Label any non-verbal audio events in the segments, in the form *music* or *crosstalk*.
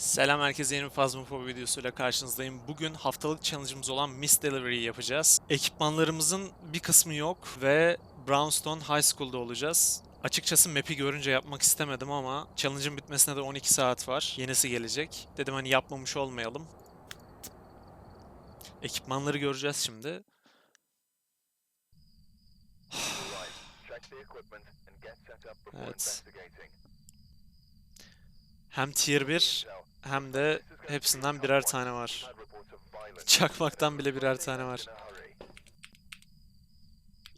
Selam herkese yeni bir videosuyla karşınızdayım. Bugün haftalık challenge'ımız olan Miss Delivery yapacağız. Ekipmanlarımızın bir kısmı yok ve Brownstone High School'da olacağız. Açıkçası map'i görünce yapmak istemedim ama challenge'ın bitmesine de 12 saat var. Yenisi gelecek. Dedim hani yapmamış olmayalım. Ekipmanları göreceğiz şimdi. Right. Hem tier 1 Intel. hem de hepsinden birer tane var. Çakmaktan bile birer tane var.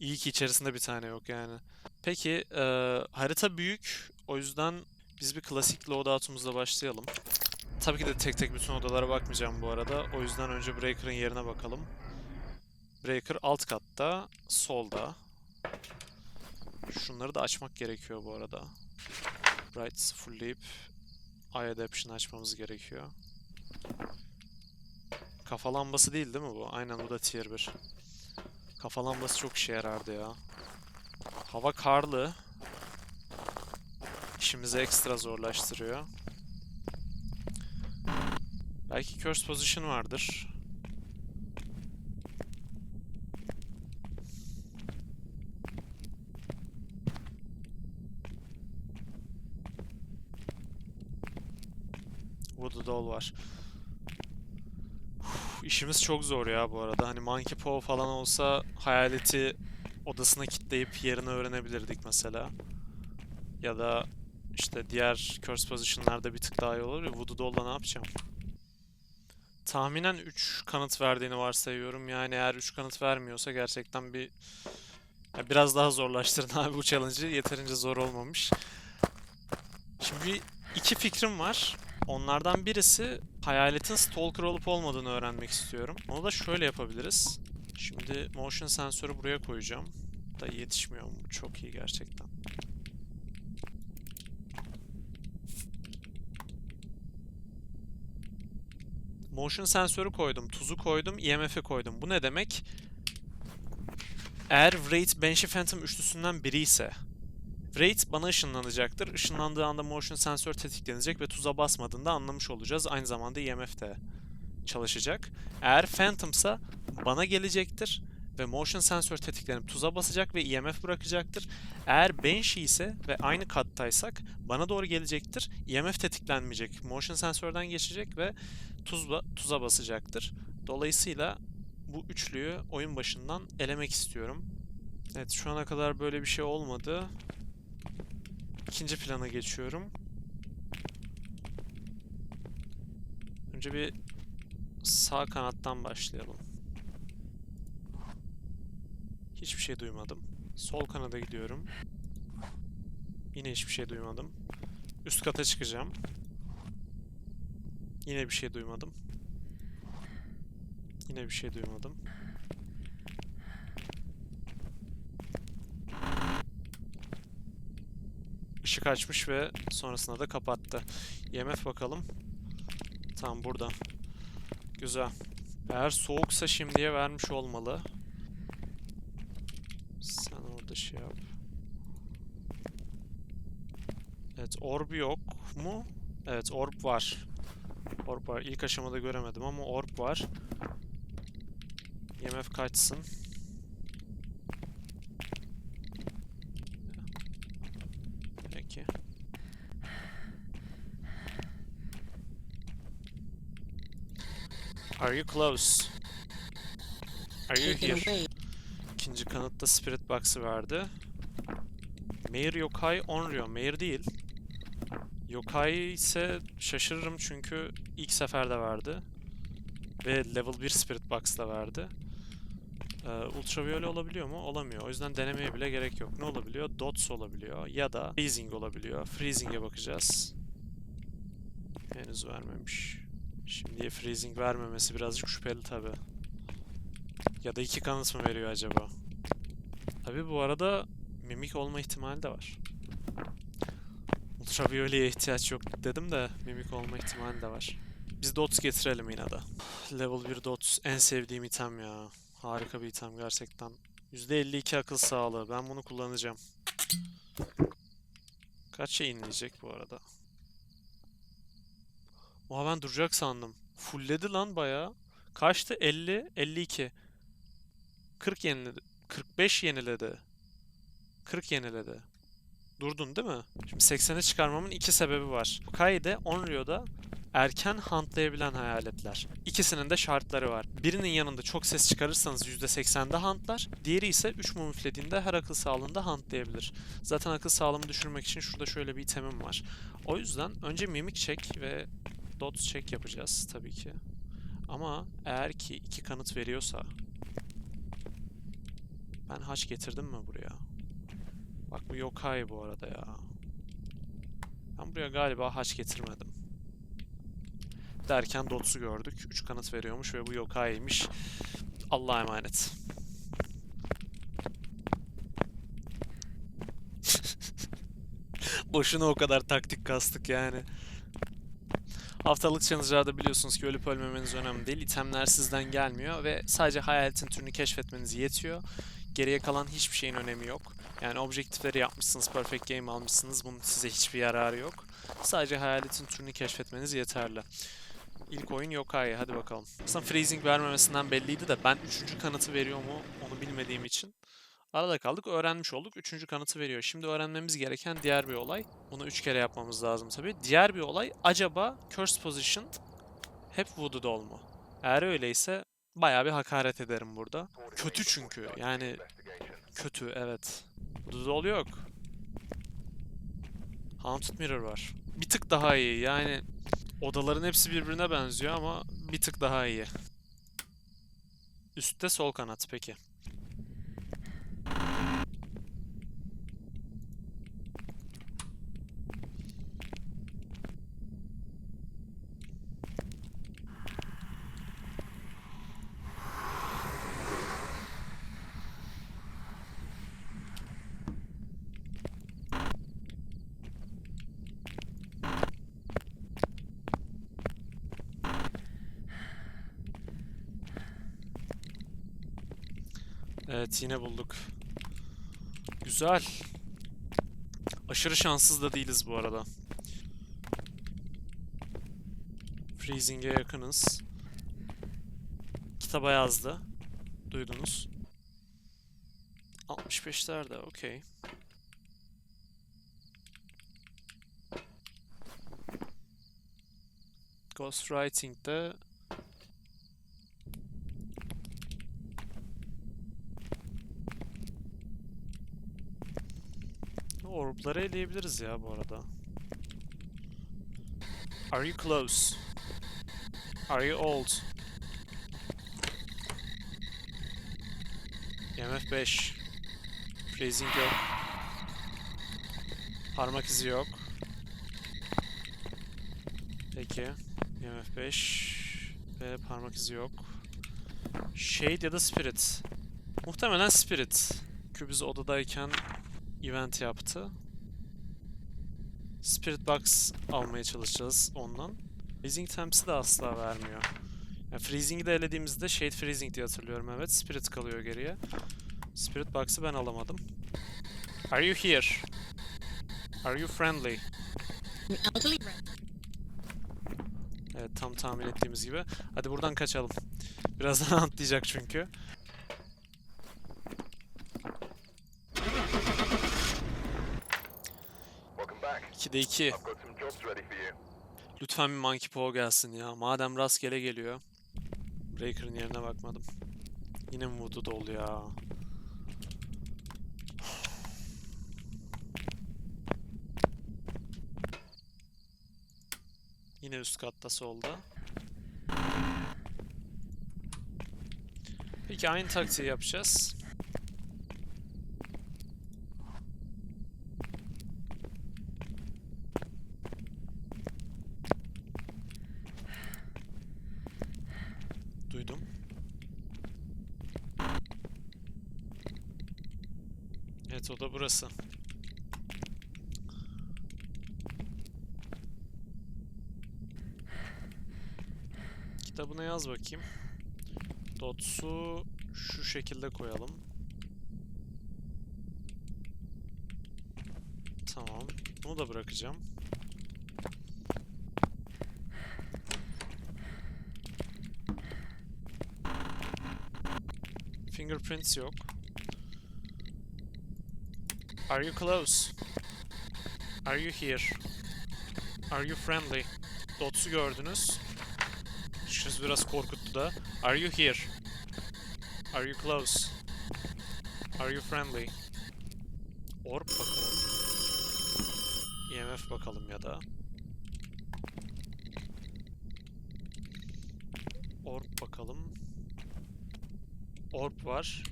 İyi ki içerisinde bir tane yok yani. Peki e, harita büyük. O yüzden biz bir klasik loadout'umuzla başlayalım. Tabii ki de tek tek bütün odalara bakmayacağım bu arada. O yüzden önce Breaker'ın yerine bakalım. Breaker alt katta, solda. Şunları da açmak gerekiyor bu arada. Bright fullleyip Eye Adaption açmamız gerekiyor. Kafa lambası değil değil mi bu? Aynen bu da tier 1. Kafa lambası çok işe yarardı ya. Hava karlı. İşimizi ekstra zorlaştırıyor. Belki curse position vardır. Voodoo doll var. Uf, İşimiz çok zor ya bu arada. Hani Monkey Paw falan olsa hayaleti odasına kilitleyip yerini öğrenebilirdik mesela. Ya da işte diğer curse position'larda bir tık daha iyi olur. Voodoo Doll'la ne yapacağım? Tahminen 3 kanıt verdiğini varsayıyorum. Yani eğer 3 kanıt vermiyorsa gerçekten bir ya biraz daha zorlaştırın *laughs* abi bu challenge'ı. Yeterince zor olmamış. Şimdi iki fikrim var. Onlardan birisi hayaletin stalker olup olmadığını öğrenmek istiyorum. Onu da şöyle yapabiliriz. Şimdi motion sensörü buraya koyacağım. Da yetişmiyor mu? Çok iyi gerçekten. Motion sensörü koydum, tuzu koydum, EMF'i koydum. Bu ne demek? Eğer Wraith Banshee Phantom üçlüsünden biri ise Wraith bana ışınlanacaktır. Işınlandığı anda motion sensör tetiklenecek ve tuza basmadığında anlamış olacağız. Aynı zamanda EMF de çalışacak. Eğer Phantom'sa bana gelecektir ve motion sensör tetiklenip tuza basacak ve EMF bırakacaktır. Eğer Banshee ise ve aynı kattaysak bana doğru gelecektir. EMF tetiklenmeyecek. Motion sensörden geçecek ve tuzla, tuza basacaktır. Dolayısıyla bu üçlüyü oyun başından elemek istiyorum. Evet şu ana kadar böyle bir şey olmadı. İkinci plana geçiyorum. Önce bir sağ kanattan başlayalım. Hiçbir şey duymadım. Sol kanada gidiyorum. Yine hiçbir şey duymadım. Üst kata çıkacağım. Yine bir şey duymadım. Yine bir şey duymadım. Işık açmış ve sonrasında da kapattı. IMF bakalım. Tamam burada. Güzel. Eğer soğuksa şimdiye vermiş olmalı. Sen orada şey yap. Evet orb yok mu? Evet orb var. Orb var. İlk aşamada göremedim ama orb var. IMF kaçsın. Peki. Are you close? Are you here? İkinci kanıtta Spirit Box'ı verdi. Mayor Yokai Onryo. Mayor değil. Yokai ise şaşırırım çünkü ilk seferde verdi. Ve level 1 Spirit Box'la verdi. Ee, ultraviyole olabiliyor mu? Olamıyor. O yüzden denemeye bile gerek yok. Ne olabiliyor? Dots olabiliyor. Ya da Freezing olabiliyor. Freezing'e bakacağız. Henüz vermemiş. Şimdiye Freezing vermemesi birazcık şüpheli tabi. Ya da iki kanıt mı veriyor acaba? Tabi bu arada mimik olma ihtimali de var. Ultraviyoleye ihtiyaç yok dedim de mimik olma ihtimali de var. Biz dots getirelim yine de. Level 1 dots en sevdiğim item ya. Harika bir item gerçekten. %52 akıl sağlığı. Ben bunu kullanacağım. Kaç şey inleyecek bu arada? Oha ben duracak sandım. Fulledi lan bayağı. Kaçtı? 50, 52. 40 yeniledi. 45 yeniledi. 40 yeniledi. Durdun değil mi? Şimdi 80'e çıkarmamın iki sebebi var. Kai'de, Onryo'da erken huntlayabilen hayaletler. İkisinin de şartları var. Birinin yanında çok ses çıkarırsanız %80'de huntlar. Diğeri ise 3 mum üflediğinde her akıl sağlığında huntlayabilir. Zaten akıl sağlığımı düşürmek için şurada şöyle bir itemim var. O yüzden önce mimik check ve dot check yapacağız tabii ki. Ama eğer ki iki kanıt veriyorsa ben haç getirdim mi buraya? Bak bu yokai bu arada ya. Ben buraya galiba haç getirmedim. Derken Dots'u gördük. 3 kanıt veriyormuş ve bu yokai'ymiş. Allah'a emanet. *laughs* Boşuna o kadar taktik kastık yani. Haftalık challenge'larda biliyorsunuz ki ölüp ölmemeniz önemli değil. İtemler sizden gelmiyor ve sadece hayaletin türünü keşfetmeniz yetiyor. Geriye kalan hiçbir şeyin önemi yok. Yani objektifleri yapmışsınız, perfect game almışsınız. Bunun size hiçbir yararı yok. Sadece hayaletin türünü keşfetmeniz yeterli. İlk oyun Yokai. Hadi bakalım. Aslında freezing vermemesinden belliydi de ben üçüncü kanıtı veriyor mu onu bilmediğim için arada kaldık. Öğrenmiş olduk. Üçüncü kanıtı veriyor. Şimdi öğrenmemiz gereken diğer bir olay. Bunu üç kere yapmamız lazım tabii. Diğer bir olay acaba Curse Position hep Voodoo Doll mu? Eğer öyleyse bayağı bir hakaret ederim burada. Kötü çünkü. Yani kötü evet. Voodoo Doll yok. Haunted Mirror var. Bir tık daha iyi. Yani odaların hepsi birbirine benziyor ama bir tık daha iyi. Üstte sol kanat peki. Evet yine bulduk. Güzel. Aşırı şanssız da değiliz bu arada. Freezing'e yakınız. Kitaba yazdı. Duydunuz. 65'lerde okey. Ghostwriting'de Orbları eleyebiliriz ya bu arada. Are you close? Are you old? IMF 5. Freezing yok. Parmak izi yok. Peki. IMF 5 ve parmak izi yok. Shade ya da Spirit. Muhtemelen Spirit. Çünkü biz odadayken event yaptı. Spirit Box almaya çalışacağız ondan. Freezing Temps'i de asla vermiyor. Yani Freezing'i de elediğimizde Shade Freezing diye hatırlıyorum evet. Spirit kalıyor geriye. Spirit Box'ı ben alamadım. Are you here? Are you friendly? Evet tam tahmin ettiğimiz gibi. Hadi buradan kaçalım. Birazdan *laughs* atlayacak çünkü. 2'de 2. I've got some jobs ready for you. Lütfen bir Monkey Paw gelsin ya. Madem rastgele geliyor. Breaker'ın yerine bakmadım. Yine mi Voodoo Doll ya? Yine üst katta solda. Peki aynı taktiği yapacağız. Duydum. Evet o da burası. Kitabına yaz bakayım. Dots'u şu şekilde koyalım. Tamam. Bunu da bırakacağım. Fingerprints yok. Are you close? Are you here? Are you friendly? Dots'u gördünüz. Şurası biraz korkuttu da. Are you here? Are you close? Are you friendly? Orb bakalım. EMF bakalım ya da. Orb bakalım. Orb var.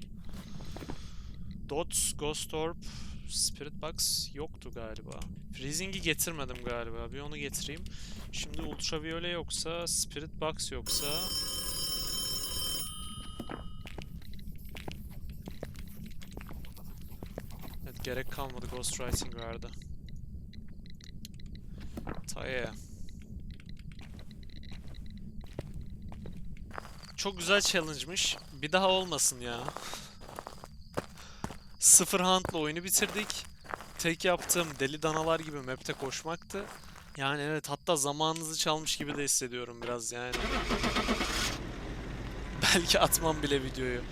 Dots, Ghost Orb, Spirit Box yoktu galiba. Freezing'i getirmedim galiba. Bir onu getireyim. Şimdi Ultraviyole yoksa, Spirit Box yoksa... Evet, gerek kalmadı. Ghostwriting vardı. Taye. Çok güzel challenge'mış. Bir daha olmasın ya. Sıfır hunt'la oyunu bitirdik. Tek yaptığım deli danalar gibi map'te koşmaktı. Yani evet hatta zamanınızı çalmış gibi de hissediyorum biraz yani. *laughs* Belki atmam bile videoyu.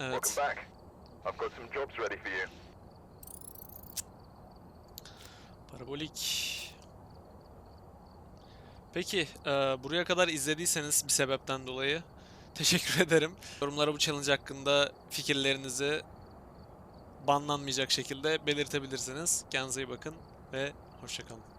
Evet. back. Peki, eee, buraya kadar izlediyseniz bir sebepten dolayı teşekkür *laughs* ederim. Yorumlara bu challenge hakkında fikirlerinizi banlanmayacak şekilde belirtebilirsiniz. Kendinize iyi bakın ve hoşçakalın.